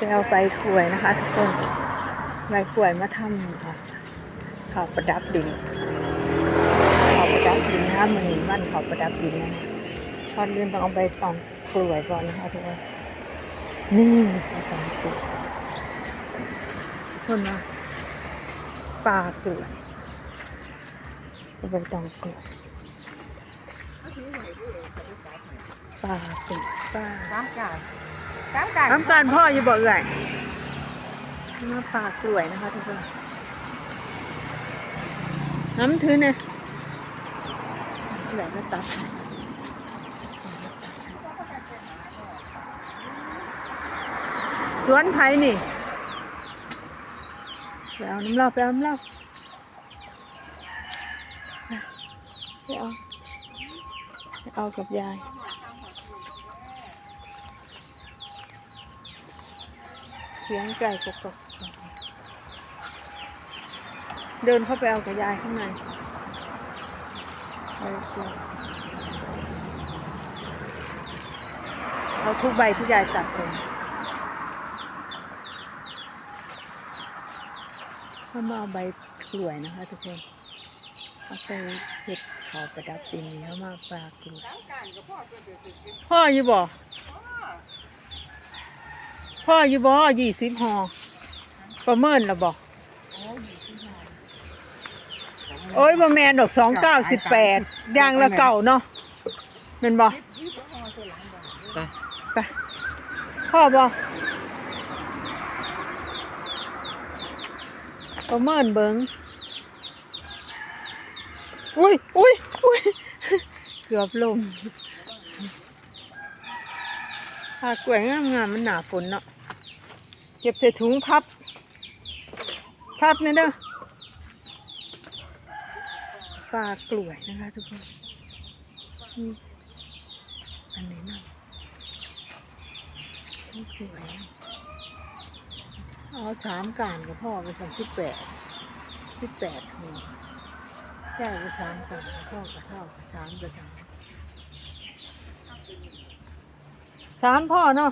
จะเอาใบกล้วยนะคะทุกคนใบกล้วยมาทำอะข้าวประดับดินข้าวประดับดินนะคะมันมันข้าวประดับดินนะพอลืมต้องเอาใบตองกล้วยก่อนนะคะทุกคนนี่ใบตองกล้วยทุกคนนะปลากล้วยใบตองกล้วย ปลากล้วยปลาตามการตามการน้ำตาลพ่ออยู่บ่เอื่อยมาปากกล้วยนะคะทุกคนน้ำถือเนี่ยเหลือก็ตัดให้สวนไผ่นี่ไปเอาน้ำเหล้าไปเอาน้ำเหล้าไปเอาไปเอากับยาย เสียงไก่กกกเดินเข้าไปเอากับยายข้างในเอาทุกใบที่ยายตัดเลยเขามาเอาใบกล้วยนะคะทุกคนเอาไปเห็ดขาวประดับปีนี้เขามาปลากล้วยตามการก็พ่อก็จะสิสิพ่ออยู่บ่ พ่ออยู่บ่ยี่สิบหอประเมินแล้วบ่โอ้ยบ่แมนดอกสองเก้าสิบแปดยางละเก่าเนาะแม่นบ่ไปพ่อบ่ประเมินเบิงอุ้ยอุ้ยอุ้ยเกือบลมปลากล้วยงามงามมันหนาฝนเนาะ เก็บใส่ถุงพับ พับนี่เด้อปลากล้วยนะคะทุกคนอันไหนเนาะนี่กล้วยเอาสามการกับพ่อไปสั่งสิบแปดสิบแปดหัวย่ายไปสามการกับพ่อกับเท่ากับสามกับสามสามพ่อเนาะ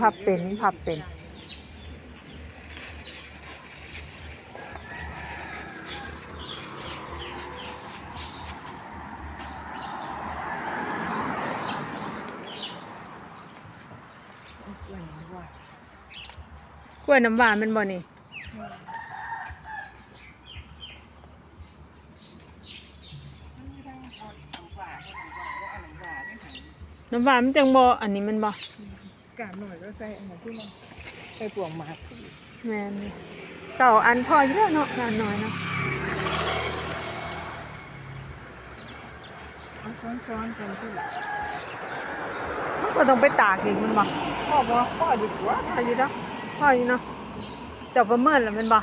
พับเป็นพับเป็นกล้วยน้ำหวานมันบ่นี่น้ำหวานมันจังบ่อันนี้มันบ่ การหน่อยก็ใส่อันนั้นที่มันใส่ปวงหมากแมนเก่าอันพออยู่แล้วเนาะงานน้อยเนาะเอาช้อนๆกันที่มันก็ต้องไปตากอีกมันบ่พ่อบอกพ่อดีกว่าพ่ออยู่เนาะพ่ออยู่เนาะเจับประเมินแล้วมันบ่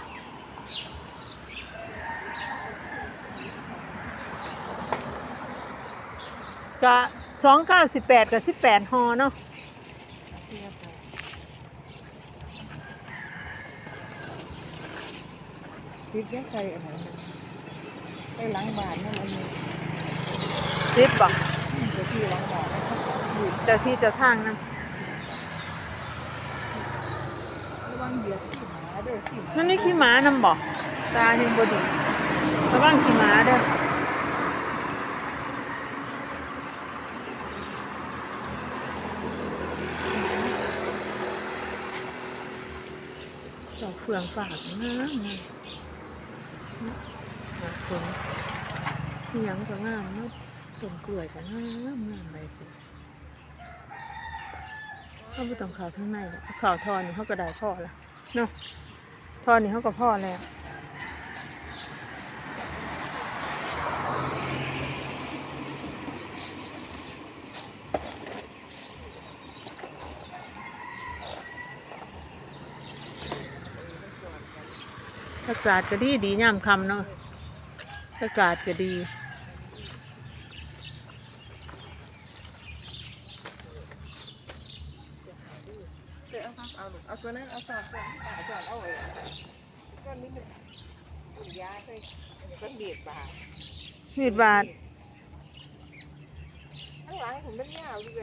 กะสองเก้าสิบแปดกับสิบแปดฮอเนาะ ซิปยังใส่อันนั้นไปล้างบานนั่นอันนี้สิบบ่เดี๋ยวที่ล้างบานนะครับเจ้าที่เจ้าทางนะระวังเหยียบขี้หมาเด้อขี้หมานั่นนี่ขี้หมานำบ่ตายังบ่ดีระวังขี้หมาเด้อดอกเฟืองฝากงา มงามหาคนที่ยังก็งามเนาะต้นกล้วยก็งามงามใบกล้วยเขาไม่ต้องข่าวทั้งในหรอกข่าวทอนี่เขาก็ได้พ่อละเนาะทอนี่เขาก็พ่อแล้ว อากาศก็ดีดีย่ามคำเนาะอากาศก็ดีเอาตัวนั้นเอาสอดสอดสอดสอดเอาไว้ก้อนนี้มันมันยาใส่ก็เบียดบาดมีดบาดข้างหลังผมมันยาว